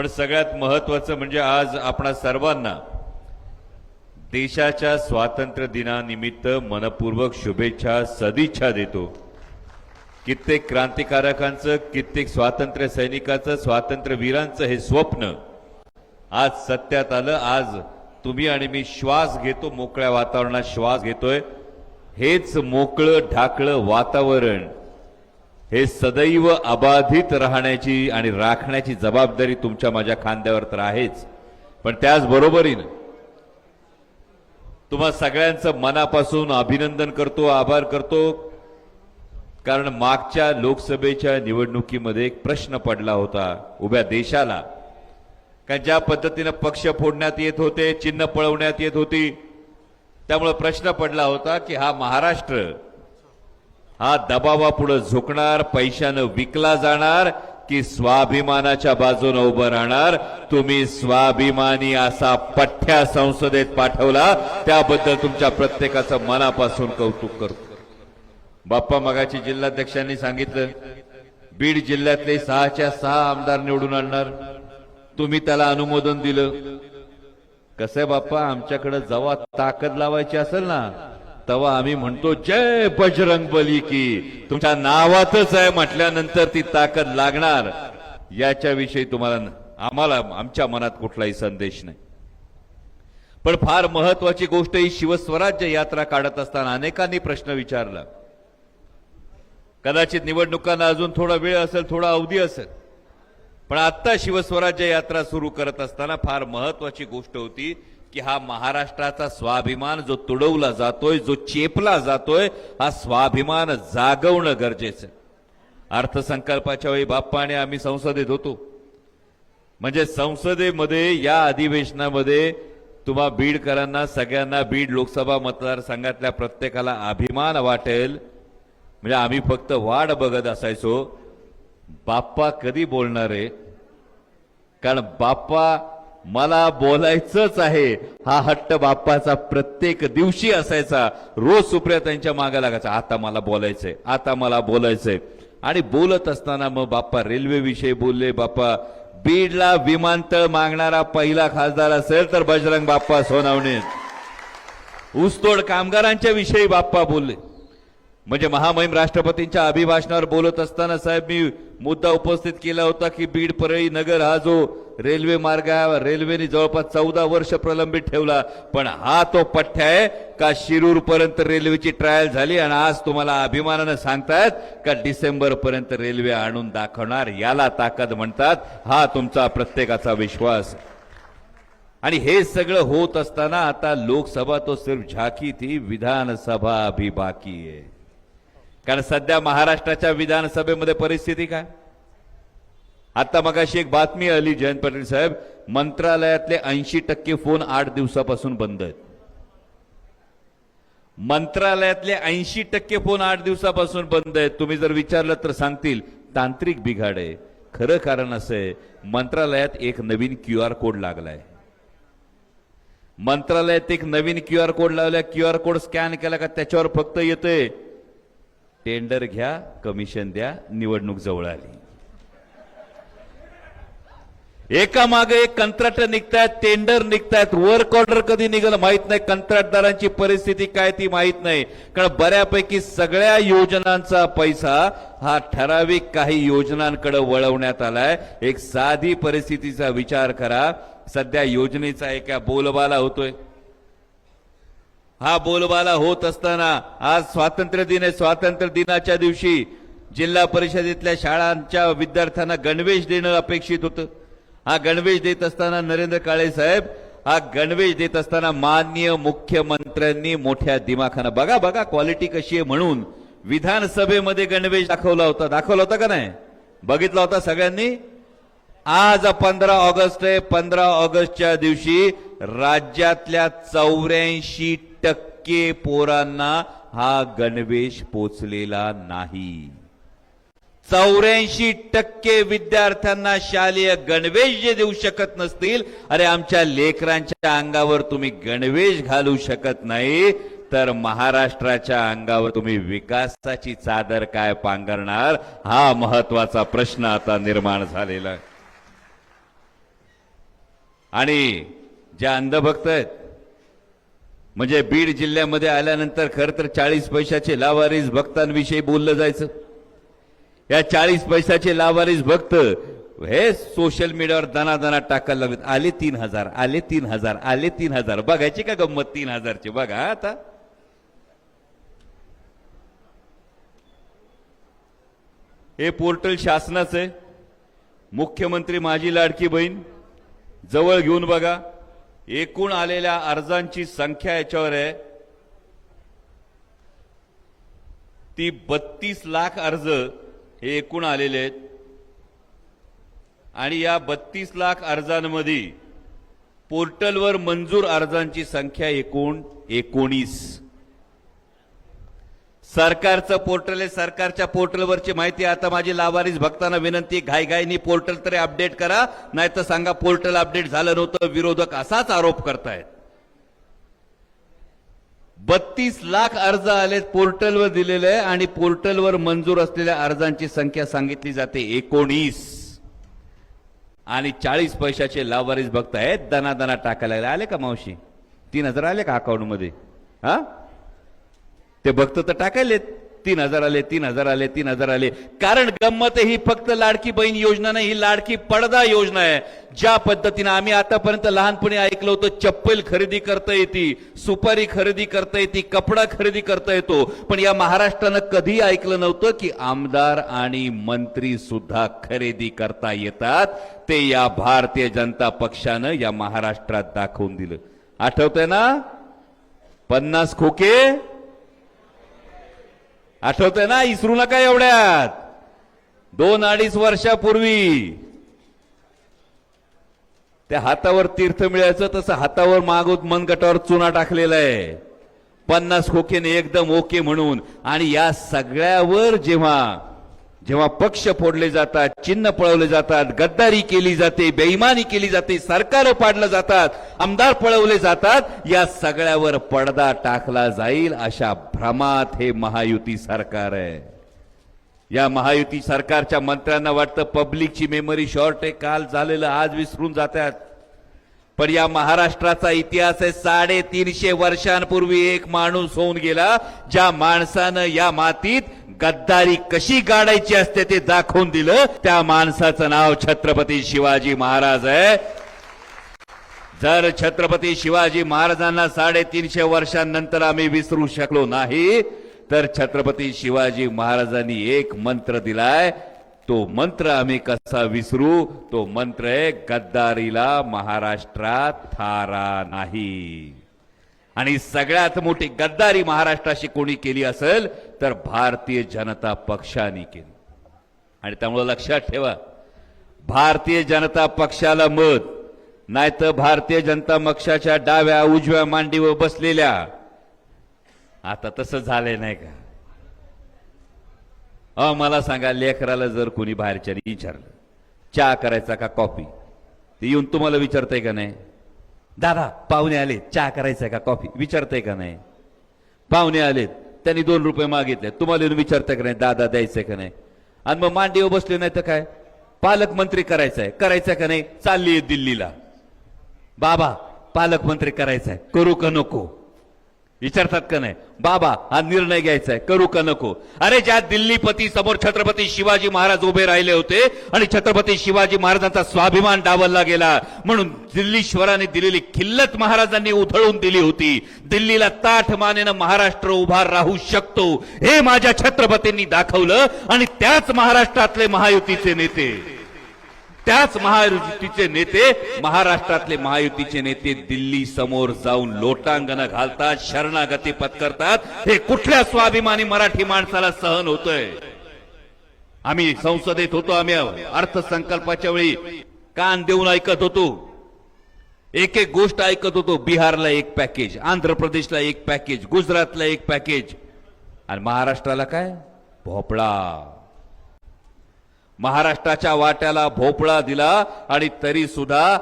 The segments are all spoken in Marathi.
पण सगळ्यात महत्वाचं म्हणजे आज आपणा सर्वांना देशाच्या स्वातंत्र्य दिनानिमित्त मनपूर्वक शुभेच्छा सदिच्छा देतो. कित्येक क्रांतिकारकांचं कित्येक स्वातंत्र्य सैनिकाचं स्वातंत्र्य वीरांचं हे स्वप्न आज सत्यात आलं. आज तुम्ही आणि मी श्वास घेतो मोकळ्या वातावरणात श्वास घेतोय. हेच मोकळं ढाकळं वातावरण. हे सदैव अबाधित राहण्याची आणि राखण्याची जबाबदारी तुमच्या माझ्या खांद्यावर तर आहेच. पण त्याचबरोबरीनं तुम्हा सगळ्यांचं मनापासून अभिनंदन करतो आभार करतो. कारण मागच्या लोकसभेच्या निवडणुकीमध्ये एक प्रश्न पडला होता उभ्या देशाला. का ज्या पद्धतीनं पक्ष फोडण्यात येत होते चिन्ह पळवण्यात येत होती त्यामुळे प्रश्न पडला होता की हा महाराष्ट्र हा दबावापुढे झुकणार पैशानं विकला जाणार की स्वाभिमानाच्या बाजूनं उभं राहणार. तुम्ही स्वाभिमानी असा पठ्ठ्या संसदेत पाठवला त्याबद्दल तुमच्या प्रत्येकाचं मनापासून कौतुक करतो बाप्पा मगाची जिल्हाध्यक्षांनी सांगितलं बीड जिल्ह्यातले सहाच्या सहा आमदार निवडून आणणार. तुम्ही त्याला अनुमोदन दिलं. कसं आहे बाप्पा आमच्याकडे जेव्हा ताकद लावायची असेल ना तेव्हा आम्ही म्हणतो जय बजरंग बली की. तुमच्या नावातच आहे म्हटल्यानंतर ती ताकद लागणार. याच्याविषयी तुम्हाला आम्हाला आमच्या मनात कुठलाही संदेश नाही. पण फार महत्वाची गोष्ट ही शिवस्वराज्य यात्रा काढत असताना अनेकांनी प्रश्न विचारला. कदाचित निवडणुकांना अजून थोडा वेळ असेल थोडा अवधी असेल. पण आत्ता शिवस्वराज्य यात्रा सुरू करत असताना फार महत्वाची गोष्ट होती की हा महाराष्ट्राचा स्वाभिमान जो तुडवला जातोय जो चेपला जातोय हा स्वाभिमान जागवणं गरजेचं अर्थसंकल्पाच्या वेळी बाप्पाने आम्ही संसदेत होतो. म्हणजे संसदेमध्ये या अधिवेशनामध्ये तुम्हा बीडकरांना सगळ्यांना बीड लोकसभा मतदारसंघातल्या प्रत्येकाला अभिमान वाटेल. म्हणजे आम्ही फक्त वाढ बघत असायचो. बाप्पा कधी बोलणार आहे? कारण बाप्पा मला बोलायचंच आहे. हा हट्ट बाप्पाचा प्रत्येक दिवशी असायचा. रोज सुप्रिया त्यांच्या मागे लागायचा. आता मला बोलायचंय. आता मला बोलायचंय. आणि बोलत असताना मग बाप्पा रेल्वे विषयी बोलले बाप्पा बीडला विमानतळ मागणारा पहिला खासदार असेल तर बजरंग बाप्पा सोनावणे ऊसतोड कामगारांच्या विषयी बाप्पा बोलले. म्हणजे महामहिम राष्ट्रपतींच्या अभिभाषणावर बोलत असताना साहेब मी मुद्दा उपस्थित केला होता की बीड परळी नगर हा जो रेल्वे मार्ग आहे रेल्वेने जवळपास चौदा वर्ष प्रलंबित ठेवला. पण हा तो पठ्ठ्या आहे का शिरूर पर्यंत रेल्वेची ट्रायल झाली आणि आज तुम्हाला अभिमानानं सांगतायत का डिसेंबर पर्यंत रेल्वे आणून दाखवणार याला ताकद म्हणतात हा तुमचा प्रत्येकाचा विश्वास आणि हे सगळं होत असताना आता लोकसभा तो सिर्फ झाकी थी विधानसभा अभी बाकी आहे. कारण सध्या महाराष्ट्राच्या विधानसभेमध्ये परिस्थिती काय? आता मग अशी एक बातमी आली जयंत पाटील साहेब मंत्रालयातले ऐंशी टक्के फोन आठ दिवसापासून बंद आहेत. मंत्रालयातले ऐंशी टक्के फोन आठ दिवसापासून बंद आहेत. तुम्ही जर विचारलं तर सांगतील तांत्रिक बिघाड आहे. खरं कारण असं आहे मंत्रालयात एक नवीन क्यू आर कोड लागलाय. मंत्रालयात एक नवीन क्यू आर कोड लावला क्यू आर कोड स्कॅन केला का त्याच्यावर फक्त येतंय. टेंडर घ्या कमिशन द्या निवडणूक जवळ आली. एका मागे एक कंत्राट निघतायत टेंडर निघतायत वर्क ऑर्डर कधी निघालं माहीत नाही कंत्राटदारांची परिस्थिती काय ती माहीत नाही. कारण बऱ्यापैकी सगळ्या योजनांचा पैसा हा ठराविक काही योजनांकडे वळवण्यात आलाय. एक साधी परिस्थितीचा विचार करा. सध्या योजनेचा एका बोलबाला होतोय. हा बोलबाला होत असताना आज स्वातंत्र्य दिन आहे स्वातंत्र्य दिनाच्या दिवशी जिल्हा परिषदेतल्या शाळांच्या विद्यार्थ्यांना गणवेश देणं अपेक्षित होतं. हा गणवेश देत असताना नरेंद्र काळे साहेब हा गणवेश देत असताना माननीय मुख्यमंत्र्यांनी मोठ्या दिमाखानं बघा बघा क्वालिटी कशी आहे म्हणून विधानसभेमध्ये गणवेश दाखवला होता. दाखवला होता का नाही? बघितला होता सगळ्यांनी? आज पंधरा ऑगस्ट आहे पंधरा ऑगस्टच्या दिवशी राज्यातल्या चौऱ्याऐंशी टक्के पोरांना हा गणवेश पोचलेला नाही. चौऱ्याऐंशी टक्के विद्यार्थ्यांना शालेय गणवेश जे देऊ शकत नसतील अरे आमच्या लेकरांच्या अंगावर तुम्ही गणवेश घालू शकत नाही तर महाराष्ट्राच्या अंगावर तुम्ही विकासाची चादर काय पांघरणार? हा महत्त्वाचा प्रश्न आता निर्माण झालेला आहे. आणि ज्या अंधभक्त आहेत म्हणजे बीड जिल्ह्यामध्ये आल्यानंतर खरं तर चाळीस पैशाचे लावारीस भक्तांविषयी बोललं जायचं. या चाळीस पैशाचे लावारीस भक्त हे सोशल मीडियावर दना टाकायला लागलेत. आले तीन हजार आले तीन हजार आले तीन हजार. बघायची का गंमत तीन हजारची? बघा आता. हे पोर्टल शासनाचं आहे. मुख्यमंत्री माझी लाडकी बहीण जवळ घेऊन बघा. एकूण आलेल्या अर्जांची संख्या याच्यावर आहे. ती बत्तीस लाख अर्ज हे एकूण आलेले आहेत. आणि या बत्तीस लाख अर्जांमध्ये पोर्टलवर मंजूर अर्जांची संख्या एकूण एकोणीस. सरकारचं पोर्टल आहे. सरकारच्या पोर्टलवरची माहिती आता माझी लावारीस भक्तांना विनंती घाईघाईनी पोर्टल तरी अपडेट करा नाही तर सांगा पोर्टल अपडेट झालं नव्हतं विरोधक असाच आरोप करतायत. बत्तीस लाख अर्ज आलेत पोर्टलवर दिलेले आहे आणि पोर्टलवर मंजूर असलेल्या अर्जांची संख्या सांगितली जाते. एकोणीस. आणि चाळीस पैशाचे लावारीस भक्त आहेत. दना दना टाकायला आले का मावशी? तीन हजार आले का अकाउंटमध्ये हा? ते भक्त तर टाकायलेत तीन हजार आले तीन हजार आले तीन हजार आले. कारण गंमत ही फक्त लाडकी बहीण योजना नाही ही लाडकी पडदा योजना आहे. ज्या पद्धतीने आम्ही आतापर्यंत लहानपणी ऐकलं होतं चप्पल खरेदी करता येते सुपारी खरेदी करता येते कपडा खरेदी करता येतो. पण या महाराष्ट्रानं कधी ऐकलं नव्हतं की आमदार आणि मंत्री सुद्धा खरेदी करता येतात. ते या भारतीय जनता पक्षानं या महाराष्ट्रात दाखवून दिलं. आठवतंय ना? पन्नास खोके आठवतंय ना इसरू नका एवढ्यात. दोन अडीच वर्षापूर्वी त्या हातावर तीर्थ मिळायचं तसं हातावर मागूत मनगटावर चुना टाकलेला आहे. पन्नास खोकेने एकदम ओके म्हणून. आणि या सगळ्यावर जेव्हा जेव्हा पक्ष फोडले जातात चिन्ह पळवले जातात गद्दारी केली जाते बेईमानी केली जाते सरकार पाडलं जातात आमदार पळवले जातात या सगळ्यावर पडदा टाकला जाईल अशा भ्रमात हे महायुती सरकार आहे. या महायुती सरकारच्या मंत्र्यांना वाटतं पब्लिकची मेमरी शॉर्ट आहे काल झालेलं आज विसरून जातात. पण या महाराष्ट्राचा इतिहास आहे साडेतीनशे वर्षांपूर्वी एक माणूस होऊन गेला ज्या माणसानं या मातीत गद्दारी कशी गाडायची असते ते दाखवून दिलं. त्या माणसाचं नाव छत्रपती शिवाजी महाराज आहे. जर छत्रपती शिवाजी महाराजांना साडेतीनशे वर्षांनंतर आम्ही विसरू शकलो नाही तर छत्रपती शिवाजी महाराजांनी एक मंत्र दिलाय तो मंत्र आम्ही कसा विसरू? तो मंत्र आहे गद्दारीला महाराष्ट्रात थारा नाही. आणि सगळ्यात मोठी गद्दारी महाराष्ट्राशी कोणी केली असेल तर भारतीय जनता पक्षाने केली. आणि त्यामुळे लक्षात ठेवा भारतीय जनता पक्षाला मत नाही तर भारतीय जनता पक्षाच्या डाव्या उजव्या मांडीवर बसलेल्या. आता तसं झालंय नाही का? अ मला सांगा लेकराला जर कोणी बाहेरच्याने विचारलं चहा करायचा का कॉफी? ते येऊन तुम्हाला विचारतंय का नाही? दादा पाहुणे आले चहा करायचा का कॉफी? विचारतंय का नाही? पाहुणे आलेत त्यांनी दोन रुपये मागितले तुम्हाला येऊन विचारतंय का नाही? दादा द्यायचंय का नाही? आणि मग मांडीवर बसले नाही तर काय? पालकमंत्री करायचंय. करायचं का नाही? चालली दिल्लीला. बाबा पालकमंत्री करायचंय. करू का नको? विचारतात का नाही? बाबा हा निर्णय घ्यायचा आहे. करू का नको? अरे ज्या दिल्लीपती समोर छत्रपती शिवाजी महाराज उभे राहिले होते आणि छत्रपती शिवाजी महाराजांचा स्वाभिमान डावलला गेला म्हणून दिल्लीश्वराने दिलेली खिल्लत महाराजांनी उधळून दिली होती. दिल्लीला ताठ मानेनं महाराष्ट्र उभा राहू शकतो हे माझ्या छत्रपतींनी दाखवलं आणि त्याच महाराष्ट्रातले महायुतीचे नेते. त्याच महायुतीचे नेते महाराष्ट्रातले महायुतीचे नेते दिल्ली समोर जाऊन लोटांगण घालतात शरणागती पत्करतात. हे कुठल्या स्वाभिमानी मराठी माणसाला सहन होतंय? आम्ही संसदेत होतो आम्ही अर्थसंकल्पाच्या वेळी कान देऊन ऐकत होतो. एक एक गोष्ट ऐकत होतो बिहारला एक पॅकेज आंध्र प्रदेशला एक पॅकेज गुजरातला एक पॅकेज. आणि महाराष्ट्राला काय? भोपळा. महाराष्ट्राच्या वाट्याला भोपळा दिला आणि तरी सुद्धा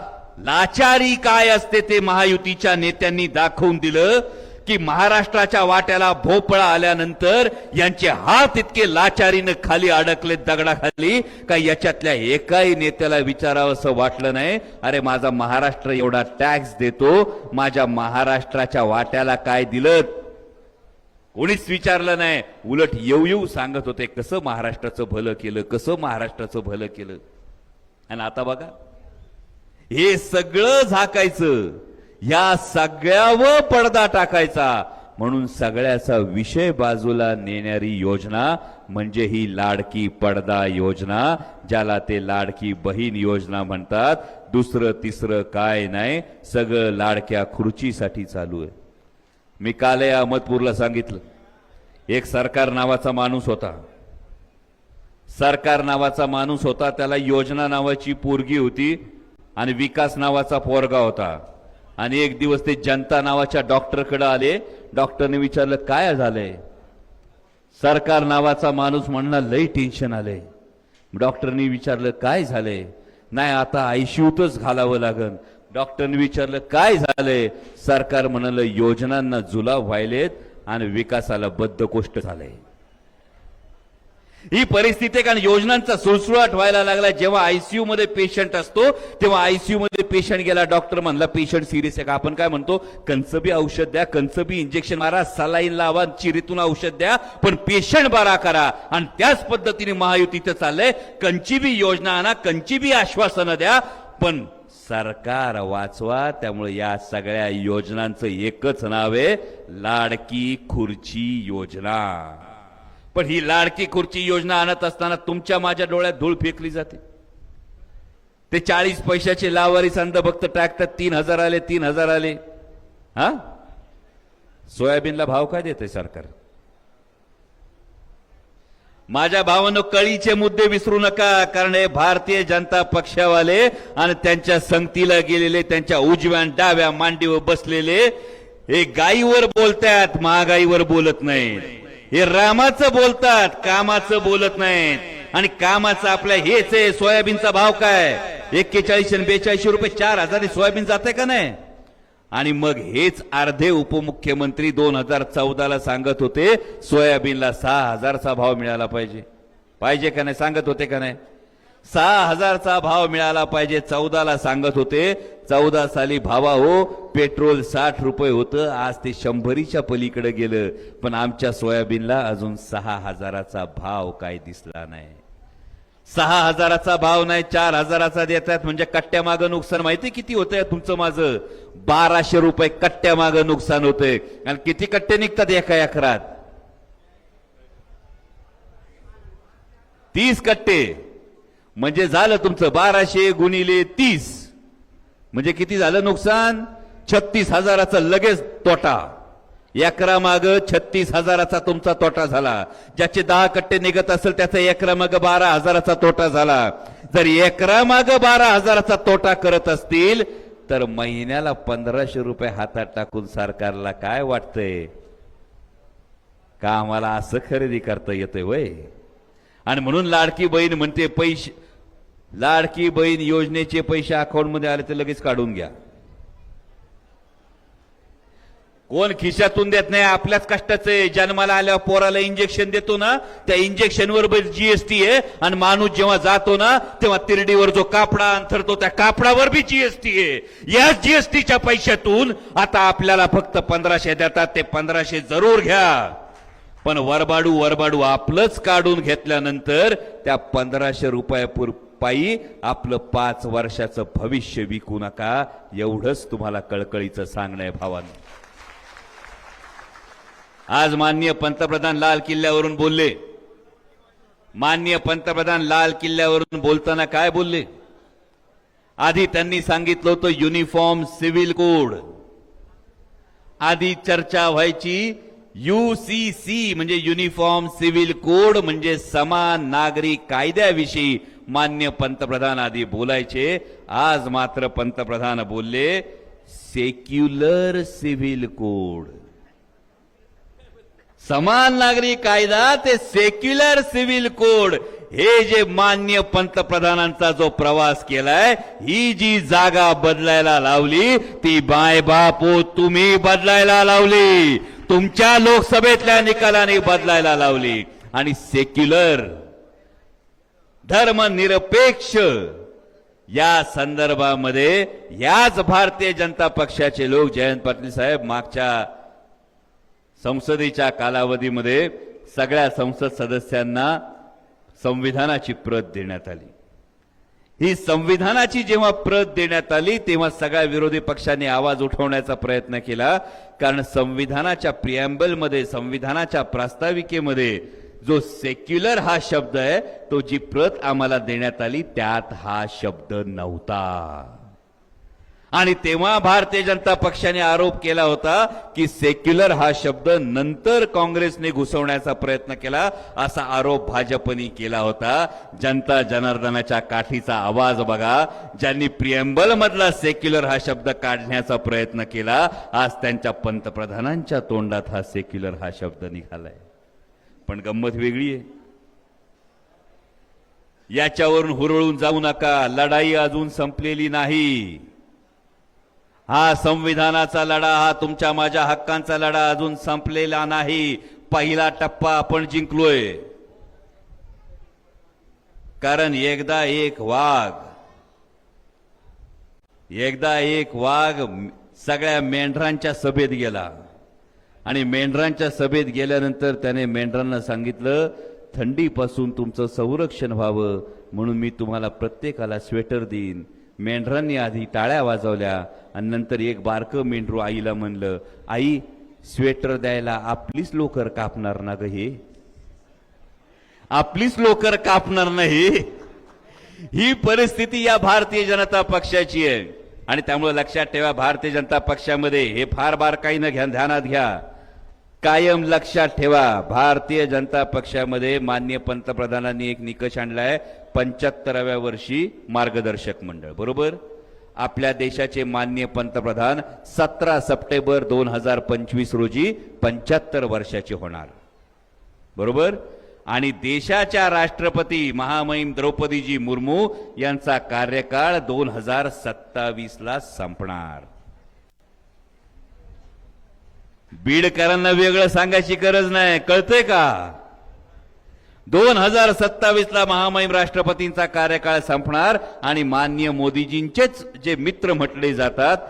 लाचारी काय असते ते महायुतीच्या नेत्यांनी दाखवून दिलं की महाराष्ट्राच्या वाट्याला भोपळा आल्यानंतर यांचे हात इतके लाचारीनं खाली अडकले दगडाखाली का याच्यातल्या एकाही नेत्याला विचारावं असं वाटलं नाही. अरे माझा महाराष्ट्र एवढा टॅक्स देतो माझ्या महाराष्ट्राच्या वाट्याला काय दिलं? कोणीच विचारलं नाही. उलट येऊ येऊ सांगत होते कसं महाराष्ट्राचं भलं केलं कसं महाराष्ट्राचं भलं केलं. आणि आता बघा हे सगळं झाकायचं या सगळ्यावर पडदा टाकायचा. म्हणून सगळ्याचा विषय बाजूला नेणारी योजना म्हणजे ही लाडकी पडदा योजना ज्याला ते लाडकी बहीण योजना म्हणतात. दुसरं तिसरं काय नाही सगळं लाडक्या खुर्चीसाठी चालू आहे. मी काल या अहमदपूरला सांगितलं. एक सरकार नावाचा माणूस होता. सरकार नावाचा माणूस होता त्याला योजना नावाची पोरगी होती आणि विकास नावाचा पोरगा होता. आणि एक दिवस ते जनता नावाच्या डॉक्टरकडे आले. डॉक्टरने विचारलं काय झालंय? सरकार नावाचा माणूस म्हणणं लई टेन्शन आलंय. डॉक्टरनी विचारलं काय झालंय? नाही आता आयसीयूतच घालावं लागन. डॉक्टरने विचारलं काय झालंय? सरकार म्हणाल योजनांना जुलाब व्हायलेत आणि विकासाला बद्धकोष्ट झालंय. ही परिस्थिती कारण योजनांचा सुळसुळाट व्हायला लागला जेव्हा आयसीयू मध्ये पेशंट असतो तेव्हा आयसीयू मध्ये पेशंट गेला डॉक्टर म्हणला पेशंट सिरियस आहे का? आपण काय म्हणतो कंचबी औषध द्या कंचबी इंजेक्शन मारा सलाईन लावा चिरीतून औषध द्या पण पेशंट बरा करा. आणि त्याच पद्धतीने महायुतीचं चाललंय कंचीबी योजना आणा कंचीबी आश्वासनं द्या पण सरकार वाचवा त्यामुळे या सगळ्या योजनांचं एकच नाव आहे लाडकी खुर्ची योजना. पण ही लाडकी खुर्ची योजना आणत असताना तुमच्या माझ्या डोळ्यात धूळ फेकली जाते. ते चाळीस पैशाचे लावारी संद फक्त टाकतात तीन हजार आले तीन हजार आले. हा? सोयाबीनला भाव काय देते सरकार? माझ्या भावानं कळीचे मुद्दे विसरू नका कारण हे भारतीय जनता पक्षावाले आणि त्यांच्या संगतीला गेलेले त्यांच्या उजव्या डाव्या मांडीवर बसलेले हे गाईवर बोलतात महागाईवर बोलत नाहीत. हे रामाचं बोलतात कामाचं बोलत नाहीत. आणि कामाचं आपल्या हेच आहे सोयाबीनचा भाव काय? एक्केचाळीस आणि बेचाळीसशे रुपये चार हजार सोयाबीन जाते का नाही? आणि मग हेच अर्धे उपमुख्यमंत्री दोन हजार चौदाला सांगत होते सोयाबीनला सहा हजारचा भाव मिळाला पाहिजे. पाहिजे का नाही? सांगत होते का नाही? सहा हजारचा भाव मिळाला पाहिजे चौदाला सांगत होते. चौदा साली भावा हो पेट्रोल साठ रुपये होतं आज ते शंभरीच्या पलीकडे गेलं. पण आमच्या सोयाबीनला अजून सहा हजाराचा भाव काय दिसला नाही. सहा हजाराचा भाव नाही चार हजाराचा देतात म्हणजे कट्ट्या मागं नुकसान. माहिती किती होतंय तुमचं माझं? बाराशे रुपये कट्ट्या मागं नुकसान होतंय. आणि किती कट्टे निघतात एका एकरात? तीस कट्टे. म्हणजे झालं तुमचं बाराशे गुणिले तीस. म्हणजे किती झालं नुकसान? छत्तीस हजाराचा लगेच तोटा. एकरा माग छत्तीस हजाराचा तुमचा तोटा झाला. ज्याचे दहा कट्टे निघत असेल त्याचा एकरा माग बारा हजाराचा तोटा झाला. जर एकरा माग बारा हजाराचा तोटा करत असतील तर महिन्याला पंधराशे रुपये हातात टाकून सरकारला काय वाटतंय? का आम्हाला असं खरेदी करता येतंय वय आणि म्हणून लाडकी बहीण म्हणते पैसे लाडकी बहीण योजनेचे पैसे अकाउंटमध्ये आले तर लगेच काढून घ्या. कोण खिशातून देत नाही आपल्याच कष्टाचं आहे. जन्माला आल्यावर पोराला इंजेक्शन देतो ना त्या इंजेक्शनवर जीएसटी आहे. आणि माणूस जेव्हा जातो ना तेव्हा तिरडीवर जो कापडा अंथरतो त्या कापडावर बी जीएसटी आहे. या जीएसटीच्या पैशातून आता आपल्याला फक्त पंधराशे देतात. ते पंधराशे जरूर घ्या. पण वरबाडू वरबाडू आपलंच काढून घेतल्यानंतर त्या पंधराशे रुपयापूर पायी आपलं पाच वर्षाचं भविष्य विकू नका. एवढंच तुम्हाला कळकळीचं सांगणं आहे भावांनो. आज माननीय पंतप्रधान लाल किल्ल्यावरून बोलले. माननीय पंतप्रधान लाल किल्ल्यावरून बोलताना काय बोलले? आधी त्यांनी सांगितलं होतं युनिफॉर्म सिव्हिल कोड आधी चर्चा व्हायची युसीसी म्हणजे युनिफॉर्म सिव्हिल कोड म्हणजे समान नागरी कायद्याविषयी मान्य पंतप्रधान आधी बोलायचे. आज मात्र पंतप्रधान बोलले सेक्युलर सिव्हिल कोड समान नागरी कायदा ते सेक्युलर सिव्हिल कोड हे जे मान्य पंतप्रधानांचा जो प्रवास केलाय ही जी जागा बदलायला लावली ती बाय बापू तुम्ही बदलायला लावली. तुमच्या लोकसभेतल्या निकालाने बदलायला लावली. आणि सेक्युलर धर्मनिरपेक्ष या संदर्भामध्ये याच भारतीय जनता पक्षाचे लोक जयंत पाटील साहेब मागच्या संसदेच्या कालावधीमध्ये सगळ्या संसद सदस्यांना संविधानाची प्रत देण्यात आली. ही संविधानाची जेव्हा प्रत देण्यात आली तेव्हा सगळ्या विरोधी पक्षांनी आवाज उठवण्याचा प्रयत्न केला कारण संविधानाच्या प्रिॲम्बलमध्ये संविधानाच्या प्रास्ताविकेमध्ये जो सेक्युलर हा शब्द आहे तो जी प्रत आम्हाला देण्यात आली त्यात हा शब्द नव्हता. आणि तेव्हा भारतीय जनता पक्षाने आरोप केला होता की सेक्युलर हा शब्द नंतर काँग्रेसने घुसवण्याचा प्रयत्न केला असा आरोप भाजपने केला होता. जनता जनार्दनाच्या काठीचा आवाज बघा. ज्यांनी प्रियंबल मधला सेक्युलर हा शब्द काढण्याचा प्रयत्न केला आज त्यांच्या पंतप्रधानांच्या तोंडात हा सेक्युलर हा शब्द निघालाय. पण गंमत वेगळी आहे. याच्यावरून हुरळून जाऊ नका. लढाई अजून संपलेली नाही. हा संविधानाचा लढा हा तुमच्या माझ्या हक्कांचा लढा अजून संपलेला नाही. पहिला टप्पा आपण जिंकलोय. कारण एकदा एक वाघ एकदा एक वाघ सगळ्या मेंढरांच्या सभेत गेला. आणि मेंढरांच्या सभेत गेल्यानंतर त्याने मेंढरांना सांगितलं थंडीपासून तुमचं संरक्षण व्हावं म्हणून मी तुम्हाला प्रत्येकाला स्वेटर देईन. मेंढरांनी आधी टाळ्या वाजवल्या आणि नंतर एक बारकं मेंढरू आईला म्हणलं आई स्वेटर द्यायला आपलीच लोकर कापणार ना ग हे? आपलीच लोकर कापणार नाही ही? परिस्थिती या भारतीय जनता पक्षाची आहे. आणि त्यामुळे लक्षात ठेवा भारतीय जनता पक्षामध्ये हे फार बारकाईनं घ्या ध्यानात घ्या. कायम लक्षात ठेवा भारतीय जनता पक्षामध्ये मान्य पंतप्रधानांनी एक निकष आणलाय पंच्याहत्तराव्या वर्षी मार्गदर्शक मंडळ बरोबर? आपल्या देशाचे मान्य पंतप्रधान सतरा सप्टेंबर दोन हजार पंचवीस रोजी पंच्याहत्तर वर्षाचे होणार. बरोबर? आणि देशाच्या राष्ट्रपती महामहिम द्रौपदीजी मुर्मू यांचा कार्यकाळ दोन हजार सत्तावीस ला संपणार. बीडकरांना वेगळं सांगायची गरज नाही. कळतंय का? दोन हजार सत्तावीस ला महामहिम राष्ट्रपतींचा कार्यकाळ संपणार आणि मान्य मोदीजींचेच जे मित्र म्हटले जातात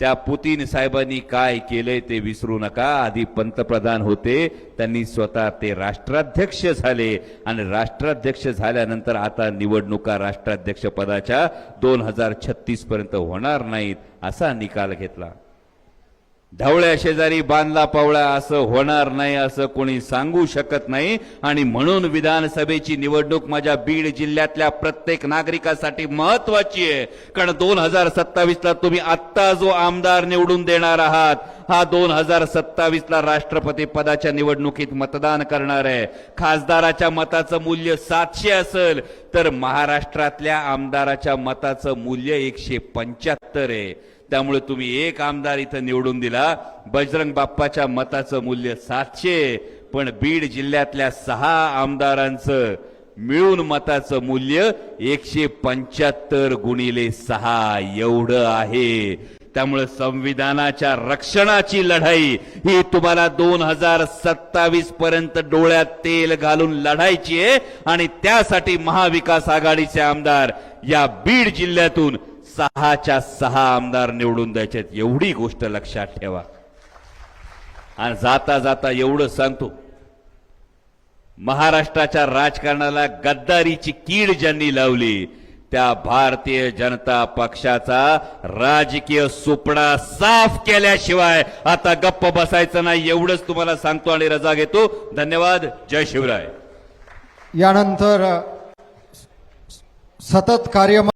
त्या पुतीन साहेबांनी काय केलंय ते विसरू नका. आधी पंतप्रधान होते त्यांनी स्वतः ते राष्ट्राध्यक्ष झाले. आणि राष्ट्राध्यक्ष झाल्यानंतर आता निवडणुका राष्ट्राध्यक्ष पदाच्या दोन हजार छत्तीस पर्यंत होणार नाहीत असा निकाल घेतला. ढवळ्या शेजारी बांधला पावळा असं होणार नाही असं कोणी सांगू शकत नाही. आणि म्हणून विधानसभेची निवडणूक माझ्या बीड जिल्ह्यातल्या प्रत्येक नागरिकासाठी महत्वाची आहे. कारण दोन हजार सत्तावीसला तुम्ही आत्ता जो आमदार निवडून देणार आहात हा दोन हजार सत्तावीसला राष्ट्रपती पदाच्या निवडणुकीत मतदान करणार आहे. खासदाराच्या मताचं मूल्य सातशे असेल तर महाराष्ट्रातल्या आमदाराच्या मताचं मूल्य एकशे पंच्याहत्तर आहे. त्यामुळे तुम्ही एक आमदार इथं निवडून दिला. बजरंग बाप्पाच्या मताचं मूल्य सातशे पण बीड जिल्ह्यातल्या सहा आमदारांचं मिळून मताचं मूल्य एकशे पंच्याहत्तर गुणिले सहा एवढं आहे. त्यामुळे संविधानाच्या रक्षणाची लढाई ही तुम्हाला दोन हजार सत्तावीस पर्यंत डोळ्यात तेल घालून लढायची आहे. आणि त्यासाठी महाविकास आघाडीचे आमदार या बीड जिल्ह्यातून सहाच्या सहा आमदार निवडून द्यायचे एवढी गोष्ट लक्षात ठेवा. आणि जाता जाता एवढं सांगतो. महाराष्ट्राच्या राजकारणाला गद्दारीची कीड ज्यांनी लावली त्या भारतीय जनता पक्षाचा राजकीय सुपडा साफ केल्याशिवाय आता गप्प बसायचं नाही एवढंच तुम्हाला सांगतो आणि रजा घेतो. धन्यवाद. जय शिवराय. यानंतर सतत कार्य